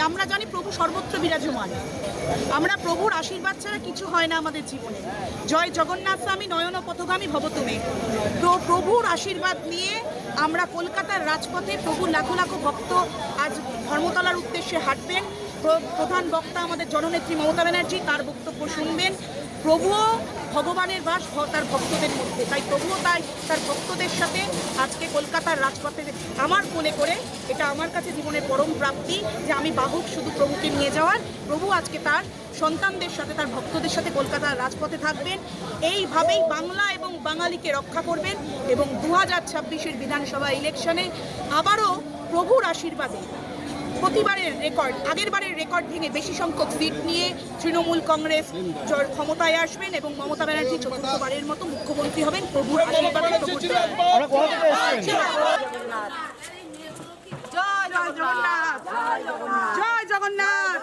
আমরা জানি প্রভু সর্বত্র বিরাজমান। আমরা প্রভুর আশীর্বাদ ছাড়া কিছু হয় না আমাদের জীবনে। জয় জগন্নাথ স্বামী, নয়ন পথগামী ভবতুমে তো প্রভুর আশীর্বাদ নিয়ে আমরা কলকাতার রাজপথে প্রভুর লাখো লাখো ভক্ত আজ ধর্মতলার উদ্দেশ্যে হাঁটবেন। প্র- প্রধান বক্তা আমাদের জননেত্রী মমতা ব্যানার্জি, তার বক্তব্য শুনবেন। প্রভুও ভগবানের বাস তার ভক্তদের মধ্যে। তাই প্রভুও তাই তার ভক্তদের সাথে আজকে কলকাতার রাজপথে আমার মনে করে এটা আমার কাছে জীবনের পরম প্রাপ্তি যে আমি বাহক শুধু প্রভুকে নিয়ে যাওয়ার, প্রভু আজকে তার সন্তানদের সাথে, তার ভক্তদের সাথে কলকাতার রাজপথে থাকবেন। এইভাবেই বাংলা এবং বাঙালিকে রক্ষা করবেন এবং দু হাজার ছাব্বিশের বিধানসভা ইলেকশনে আবারও প্রভুর আশীর্বাদে প্রতিবারের রেকর্ড আগের বারের রেকর্ড ভেঙে বেশি সংখ্যক সিট নিয়ে তৃণমূল কংগ্রেস ক্ষমতায় আসবেন এবং মমতা ব্যানার্জি চতুর্থবারের মতো মুখ্যমন্ত্রী হবেন। প্রভুর আশীর্বাদে জয় জগন্নাথ। জয় জগন্নাথ।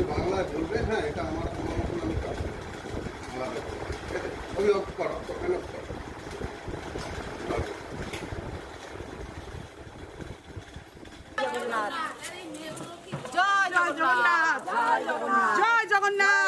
আপনি বলবেন হ্যাঁ এটা আমার মতন আমি কাজ করি জয় জগন্নাথ। জয় জগন্নাথ।